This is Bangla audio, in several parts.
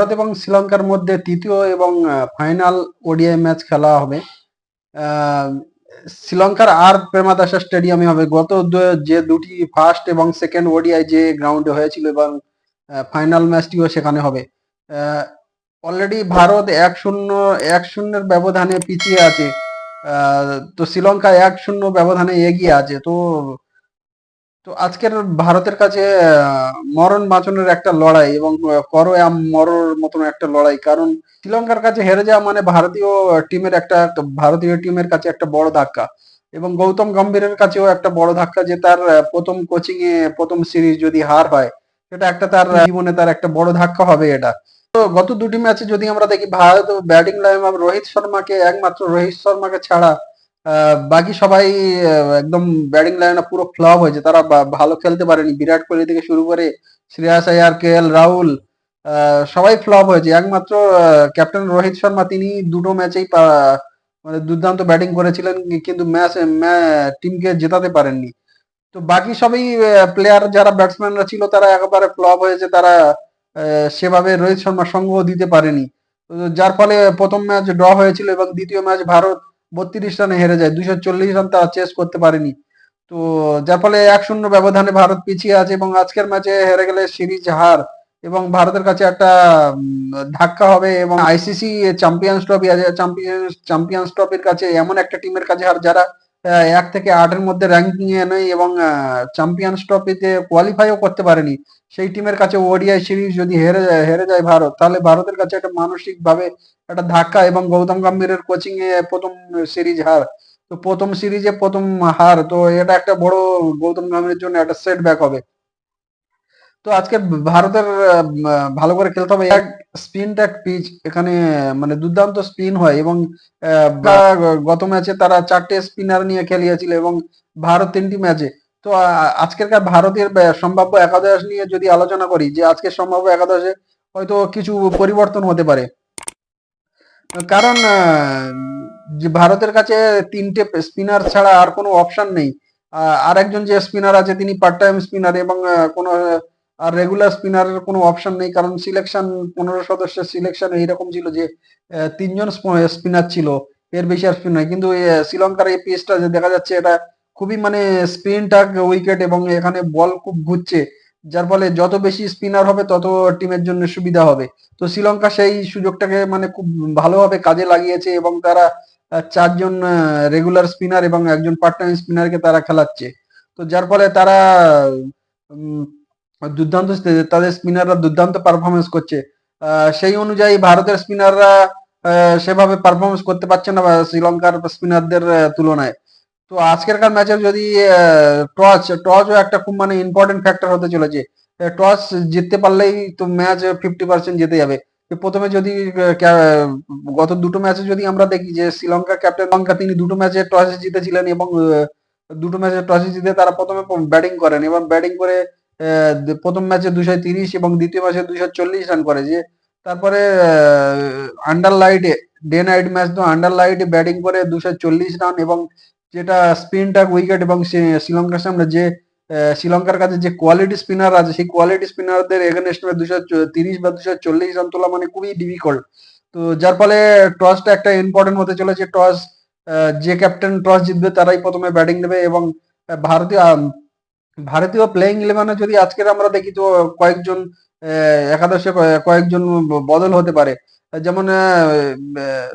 ভারত এবং শ্রীলঙ্কার মধ্যে তৃতীয় এবং ফাইনাল ওডিআই ম্যাচ খেলা হবে। শ্রীলঙ্কার আর প্রেমাদাসা স্টেডিয়ামে হবে। গত যে দুটি ফার্স্ট এবং সেকেন্ড ওডিআই যে গ্রাউন্ডে হয়েছিল এবং ফাইনাল ম্যাচটিও সেখানে হবে। অলরেডি ভারত এক শূন্য এক শূন্যের ব্যবধানে পিছিয়ে আছে। তো শ্রীলঙ্কা এক শূন্য ব্যবধানে এগিয়ে আছে। তো তো আজকের ভারতের কাছে মরণ বাঁচানোর একটা লড়াই এবং করো আম মরর মতন একটা লড়াই। কারণ শ্রীলঙ্কার কাছে হেরে যাওয়া মানে ভারতীয় টিমের একটা ভারতীয় টিমের কাছে একটা বড় ধাক্কা। এবং গৌতম গম্ভীরের কাছেও একটা বড় ধাক্কা যে তার প্রথম কোচিং এ প্রথম সিরিজ যদি হার হয়, সেটা একটা তার জীবনে তার একটা বড় ধাক্কা হবে এটা। তো গত দুটি ম্যাচে যদি আমরা দেখি, ভারত ব্যাটিং লাইন রোহিত শর্মাকে, একমাত্র রোহিত শর্মাকে ছাড়া বাকি সবাই একদম ব্যাটিং লাইনে পুরো ফ্লপ হয়েছে। তারা ভালো খেলতে পারেনি। বিরাট কোহলি থেকে শুরু করে শ্রেয়াস আয়ার, কে এল রাহুল সবাই ফ্লপ হয়েছে। একমাত্র ক্যাপ্টেন রোহিত শর্মা, তিনি দুটো ম্যাচেই মানে দুর্দান্ত ব্যাটিং করেছিলেন, কিন্তু ম্যাচ টিমকে জেতাতে পারেননি। তো বাকি সবই প্লেয়ার যারা ব্যাটসম্যানরা ছিল, তারা একেবারে ফ্লপ হয়েছে। তারা সেভাবে রোহিত শর্মা সঙ্গ দিতে পারেনি। যার ফলে প্রথম ম্যাচ ড্র হয়েছিল এবং দ্বিতীয় ম্যাচ ভারত বত্রিশ রানে হেরে যায়, দুইশো চল্লিশ রান তারা চেস করতে পারেনি। তো, যার ফলে এক শূন্য ব্যবধানে ভারত পিছিয়ে আছে এবং আজকের ম্যাচে হেরে গেলে সিরিজ হার এবং ভারতের কাছে একটা ধাক্কা হবে এবং আইসিসি চ্যাম্পিয়ন্স ট্রফি আছে চ্যাম্পিয়ন্স চ্যাম্পিয়ন্স ট্রফির কাছে এমন একটা টিমের কাছে হার যারা এক থেকে আটের মধ্যে র্যাঙ্কিং এ নেই এবং চ্যাম্পিয়ন্স ট্রফিতে কোয়ালিফাইও করতে পারেনি। সেই টিমের কাছে ওডিআই সিরিজ যদি হেরে যায় হেরে যায় ভারত, তাহলে ভারতের কাছে একটা মানসিক ভাবে একটা ধাক্কা এবং গৌতম গম্ভীরের কোচিং এ প্রথম সিরিজ হার। তো প্রথম সিরিজে প্রথম হার, তো এটা একটা বড় গৌতম গম্ভীরের জন্য একটা সেটব্যাক হবে। তো আজকে ভারতের ভালো করে খেলতে হবে। এক স্পিন ট্যাক পিচ এখানে মানে দুর্দান্ত স্পিন হয় এবং গত ম্যাচে তারা চারটে স্পিনার নিয়ে খেলিয়েছিল এবং ভারত তিনটি ম্যাচে তো আহ, আজকেরকার ভারতের সম্ভাব্য একাদশ নিয়ে যদি আলোচনা করি যে আজকের সম্ভাব্য একাদশে হয়তো কিছু পরিবর্তন হতে পারে। কারণ যে ভারতের কাছে তিনটে স্পিনার ছাড়া আর কোনো অপশন নেই। আর একজন যে স্পিনার আছে তিনি পার্ট টাইম স্পিনার এবং কোনো আর রেগুলার স্পিনারের কোনো অপশন নেই, কারণ সিলেকশন পনেরো সদস্যের সিলেকশন এইরকম ছিল যে তিনজন স্পিনার ছিল, এর বেশি আর স্পিন নয়। কিন্তু শ্রীলঙ্কার এই পিচটা যে দেখা যাচ্ছে, এটা খুবই মানে স্পিন টাক উইকেট এবং এখানে বল খুব ঘুরছে, যার ফলে যত বেশি স্পিনার হবে, তত টিমের জন্য সুবিধা হবে। তো শ্রীলঙ্কা সেই সুযোগটাকে মানে খুব ভালোভাবে কাজে লাগিয়েছে এবং তারা চারজন রেগুলার স্পিনার এবং একজন পার্ট টাইম স্পিনারকে তারা খেলাচ্ছে। তো যার ফলে তারা দুর্দান্ত তাদের স্পিনাররা দুর্দান্ত পারফরমেন্স করছে। সেই অনুযায়ী ভারতের স্পিনাররা সেভাবে পারফরমেন্স করতে পারছে না শ্রীলঙ্কার স্পিনারদের তুলনায়। তো আজকেরকার ম্যাচে যদি টস টসও একটা খুব মানে ইম্পর্টেন্ট ফ্যাক্টর হতে চলেছে। টস জিততে পারলেই তো ম্যাচ ফিফটি পার্সেন্ট জিতে যাবে। প্রথমে যদি গত দুটো ম্যাচে যদি আমরা দেখি যে শ্রীলঙ্কা ক্যাপ্টেন লঙ্কা, তিনি দুটো ম্যাচে টসে জিতেছিলেন এবং দুটো ম্যাচে টসে জিতে তারা প্রথমে ব্যাটিং করেন এবং ব্যাটিং করে প্রথম ম্যাচে দুশো তিরিশ এবং দ্বিতীয় ম্যাচে দুশো চল্লিশ রান করে, যে তারপরে আন্ডার লাইটে ডে নাইট ম্যাচ তো আন্ডার লাইটে ব্যাটিং করে দুশো চল্লিশ রান এবং যেটা স্পিন টাক উইকেট এবং শ্রীলঙ্কার সামনে যে শ্রীলঙ্কার কাছে যে কোয়ালিটি স্পিনার আছে, সেই কোয়ালিটি স্পিনারদের এগেনস্ট দুশো তিরিশ বা দুশো চল্লিশ রান তোলা মানে খুবই ডিফিকাল্ট তো যার ফলে টসটা একটা ইম্পর্টেন্ট হতে চলেছে টস যে ক্যাপ্টেন টস জিতবে তারাই প্রথমে ব্যাটিং নেবে এবং ভারতীয় ভারতীয় প্লেইং ইলেভেনে যদি আজকের আমরা দেখি তো কয়েকজন একাদশে কয়েকজন বদল হতে পারে। যেমন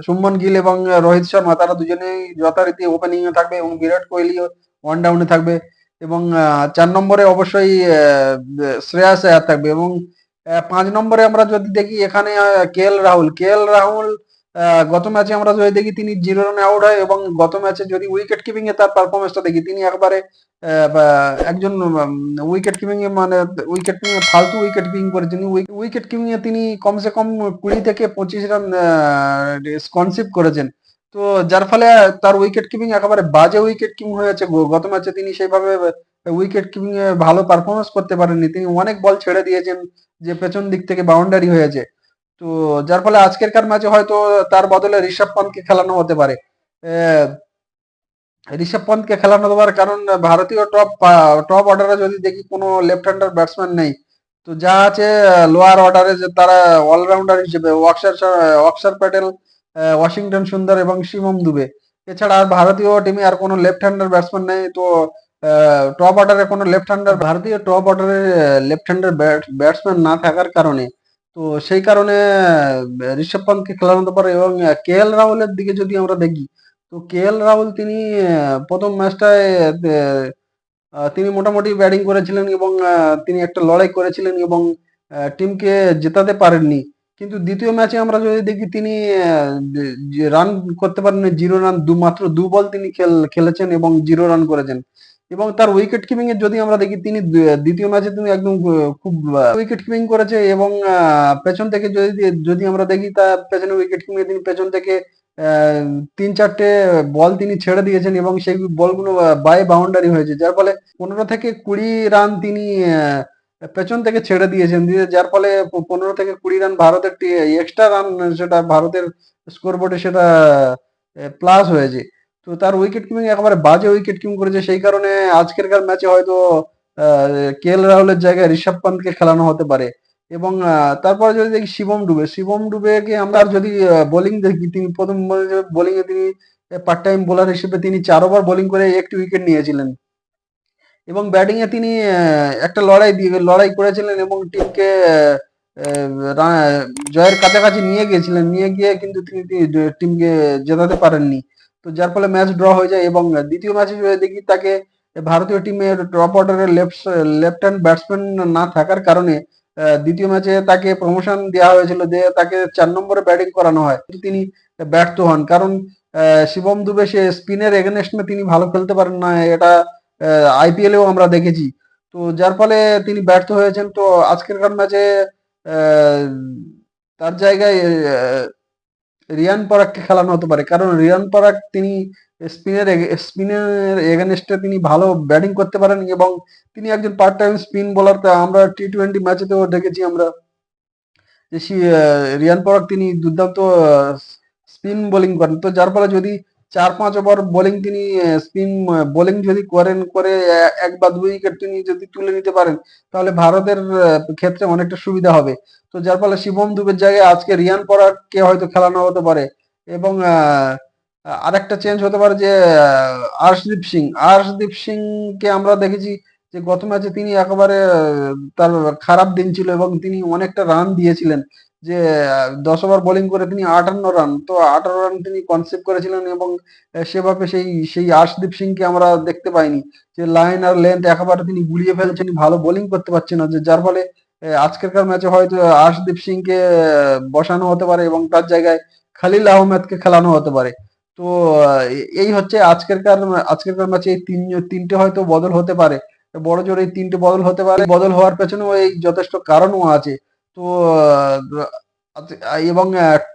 শুভমন গিল এবং রোহিত শর্মা, তারা দুজনেই যথারীতি ওপেনিং এ থাকবে এবং বিরাট কোহলি ওয়ান ডাউনে থাকবে এবং চার নম্বরে অবশ্যই শ্রেয়াস আয়ার থাকবে এবং পাঁচ নম্বরে আমরা যদি দেখি এখানে কে এল রাহুল। কে এল রাহুল গত ম্যাচে আমরা যদি দেখি তিনি জিরো রানে আউট হয় এবং গত ম্যাচে যদি উইকেট কিপিং এ তার পারফরমেন্সটা দেখি, তিনি একবারে একজন উইকেট কিপিং এ মানে উইকেট কিপিং ফালতু উইকেট কিপিং করেছেন উইকেট কিপিং এ তিনি কমসে কম কুড়ি থেকে পঁচিশ রান কনসিভ করেছেন। তো যার ফলে তার উইকেট কিপিং একেবারে বাজে উইকেট কিপিং হয়েছে গত ম্যাচে তিনি সেইভাবে উইকেট কিপিং এ ভালো পারফরমেন্স করতে পারেননি। তিনি অনেক বল ছেড়ে দিয়েছেন যে পেছন দিক থেকে বাউন্ডারি হয়েছে তো যার ফলে আজকেরকার ম্যাচে হয়তো তার বদলে ঋষভ পান্তকে খেলানো হতে পারে। ঋষভ পন্তকে খেলানো হতে পারে কারণ ভারতীয় টপ টপ অর্ডারে যদি দেখি কোনো লেফট হ্যান্ডার ব্যাটসম্যান নেই, তো যা আছে লোয়ার অর্ডারে যে তারা অলরাউন্ডার হিসেবে ওয়াক্সার ওয়াক্সার প্যাটেল ওয়াশিংটন সুন্দর এবং শিবম দুবে। এছাড়া আর ভারতীয় টিমে আর কোনো লেফট হ্যান্ডার ব্যাটসম্যান নেই, তো টপ অর্ডারে কোনো লেফট হ্যান্ডার ভারতীয় টপ অর্ডারে লেফট হ্যান্ডার ব্যাটসম্যান না থাকার কারণে তো সেই কারণে ঋষভ পান্তকে খেলানো হতে পারে এবং কে এল রাহুলের দিকে যদি আমরা দেখি, তো কে এল রাহুল তিনি প্রথম ম্যাচটায় তিনি মোটামুটি ব্যাটিং করেছিলেন এবং তিনি একটা লড়াই করেছিলেন এবং টিমকে জেতাতে পারেননি। কিন্তু দ্বিতীয় ম্যাচে আমরা যদি দেখি তিনি রান করতে পারেননি, জিরো রান দু মাত্র দু বল তিনি খেল, খেলেছেন এবং জিরো রান করেছেন। এবং তার উইকেট কিপিং এর যদি আমরা দেখি, তিনি দ্বিতীয় ম্যাচে তিনি একদম খুব উইকেট কিপিং করেছে এবং পেছন থেকে যদি যদি আমরা দেখি, তার পেছনে উইকেট কিপিং তিনি পেছন থেকে তিন চারটে বল তিনি ছেড়ে দিয়েছেন এবং সেই বলগুলো বাই বাউন্ডারি হয়েছে। যার ফলে পনেরো থেকে কুড়ি রান তিনি পেছন থেকে ছেড়ে দিয়েছেন। দিয়ে যার ফলে পনেরো থেকে কুড়ি রান ভারতের এক্সট্রা রান সেটা ভারতের স্কোরবোর্ডে সেটা প্লাস হয়েছে। তো তার উইকেট কিপিং একেবারে বাজে উইকেট কিপিং করেছে। সেই কারণে আজকেরকার ম্যাচে হয়তো কে এল রাহুলের জায়গায় ঋষভ পান্তকে খেলানো হতে পারে। এবং তারপরে যদি দেখি শিবম ডুবে শিবম ডুবে ডুবেকে আমরা যদি বোলিং দেখি, তিনি প্রথম বোলিং এ তিনি পার্ট টাইম বোলার হিসেবে তিনি চার ওভার বোলিং করে একটি উইকেট নিয়েছিলেন। এবং ব্যাটিং এ তিনি একটা লড়াই দিয়ে, লড়াই করেছিলেন এবং টিমকে জয়ের কাছাকাছি নিয়ে গিয়েছিলেন। নিয়ে গিয়ে কিন্তু তিনি টিমকে জেতাতে পারেননি। তো যার ফলে ম্যাচ ড্র হয়ে যায় এবং দ্বিতীয় ম্যাচে দেখি তাকে ভারতীয় টিমের টপ অর্ডারের লেফট লেফট হ্যান্ড ব্যাটসম্যান না থাকার কারণে দ্বিতীয় ম্যাচে তাকে প্রমোশন দেওয়া হয়েছিল যে তাকে চার নম্বরে ব্যাটিং করানো হয়। তিনি ব্যর্থ হন। কারণ শিবম দুবে সে স্পিনের এগেনস্টে তিনি ভালো খেলতে পারেন না, এটা আইপিএলেও আমরা দেখেছি। তো যার ফলে তিনি ব্যর্থ হয়েছেন। তো আজকেরকার ম্যাচে তার জায়গায় রিয়ান পরাগকে খেলানো হতে পারে। কারণ রিয়ান পরাগ তিনি স্পিনের স্পিনের এগেনস্টে তিনি ভালো ব্যাটিং করতে পারেন এবং তিনি একজন পার্ট টাইম স্পিন বোলার আমরা টি টোয়েন্টি ম্যাচেতেও দেখেছি আমরা। রিয়ান পরাগ তিনি দুর্দান্ত স্পিন বোলিং করেন। তো যার ফলে যদি চার পাঁচ ওভার বোলিং তিনি স্পিন বোলিং যদি করেন, করে এক বা দুই উইকেট তিনি যদি তুলে নিতে পারেন, তাহলে ভারতের ক্ষেত্রে অনেকটা সুবিধা হবে। তো যার ফলে শিবম দুবের জায়গায় আজকে রিয়ান পরাগকে হয়তো খেলানো হতে পারে। এবং আরেকটা চেঞ্জ হতে পারে যে আর্শদীপ সিং। আর্শদীপ সিংকে আমরা দেখেছি যে গত ম্যাচে তিনি একেবারে তার খারাপ দিন ছিল এবং তিনি অনেকটা রান দিয়েছিলেন। যে, দশ ওভার বোলিং করে তিনি আটান্ন রান তো আঠারো রান তিনি কনসেপ্ট করেছিলেন এবং সেভাবে সেই সেই আর্শদীপ সিংকে আমরা দেখতে পাইনি যে লাইন আর লেন্থ একেবারে তিনি গুলিয়ে ফেলছেন ভালো বোলিং করতে পারছেন না, যে, যার ফলে আজকেরকার ম্যাচে হয়তো আর্শদীপ সিংকে বসানো হতে পারে এবং তার জায়গায় খালিল আহমেদকে খেলানো হতে পারে। তো এই হচ্ছে আজকেরকার আজকেরকার ম্যাচে এই তিন, তিনটে হয়তো বদল হতে পারে। বড় জোর এই তিনটে বদল হতে পারে। বদল হওয়ার পেছনেও এই যথেষ্ট কারণও আছে। তো এবং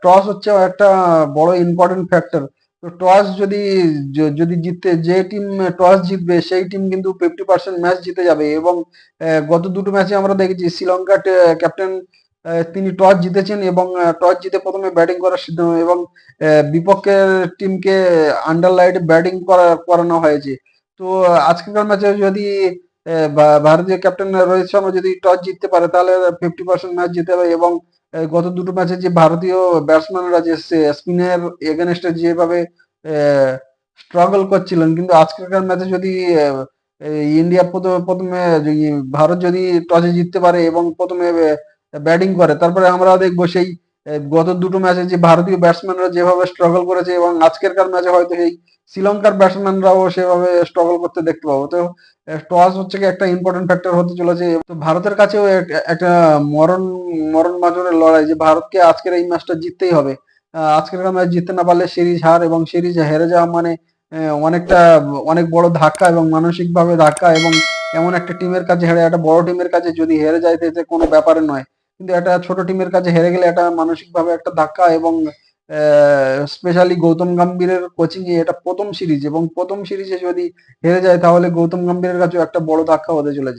টস হচ্ছে একটা বড় ইম্পর্টেন্ট ফ্যাক্টর তো টস যদি যদি জিততে যে টিম টস জিতবে, সেই টিম কিন্তু ফিফটি পার্সেন্ট ম্যাচ জিতে যাবে এবং গত দুটো ম্যাচে আমরা দেখেছি শ্রীলঙ্কার ক্যাপ্টেন তিনি টস জিতেছেন এবং টস জিতে প্রথমে ব্যাটিং করার সিদ্ধান্ত, এবং বিপক্ষের টিমকে আন্ডার লাইটে ব্যাটিং করা, করানো হয়েছে। তো আজকের ম্যাচে যদি ভারতীয় ক্যাপ্টেন রোহিত শর্মা যদি টস জিততে পারে, তাহলে ফিফটি পার্সেন্ট ম্যাচ জিতে যাবে এবং গত দুটো ম্যাচে যে ভারতীয় ব্যাটসম্যানরা যে স্পিনের এগেনস্টে যেভাবে স্ট্রাগল করছিলেন, কিন্তু আজকের ম্যাচে যদি ইন্ডিয়া প্রথমে ভারত যদি টসে জিততে পারে এবং প্রথমে ব্যাটিং করে, তারপরে আমরা দেখব সেই গত দুটো ম্যাচে যে ভারতীয় ব্যাটসম্যানরা যেভাবে স্ট্রাগল করেছে এবং আজকেরকার ম্যাচে হয়তো সেই শ্রীলঙ্কার ব্যাটসম্যানরাও সেভাবে স্ট্রাগল করতে দেখতে পাবো। তো টস হচ্ছে কি একটা ইম্পর্টেন্ট ফ্যাক্টর হতে চলেছে। তো ভারতের কাছেও একটা মরণ মরণ মাঝনের লড়াই যে ভারতকে আজকের এই ম্যাচটা জিততেই হবে। আজকের ম্যাচ জিততে না পারলে সিরিজ হার এবং সিরিজ হেরে যাওয়া মানে অনেকটা, অনেক বড় ধাক্কা এবং মানসিকভাবে ধাক্কা এবং এমন একটা টিমের কাছে হেরে, একটা বড় টিমের কাছে যদি হেরে যায়, তো এতে কোনো ব্যাপারে নয়। কিন্তু একটা ছোট টিমের কাছে হেরে গেলে একটা মানসিক ভাবে একটা ধাক্কা এবং স্পেশালি গৌতম গম্ভীরের কোচিং এ এটা প্রথম সিরিজ এবং প্রথম সিরিজে যদি হেরে যায় তাহলে গৌতম গম্ভীরের কাছেও একটা বড় ধাক্কা হতে চলেছে।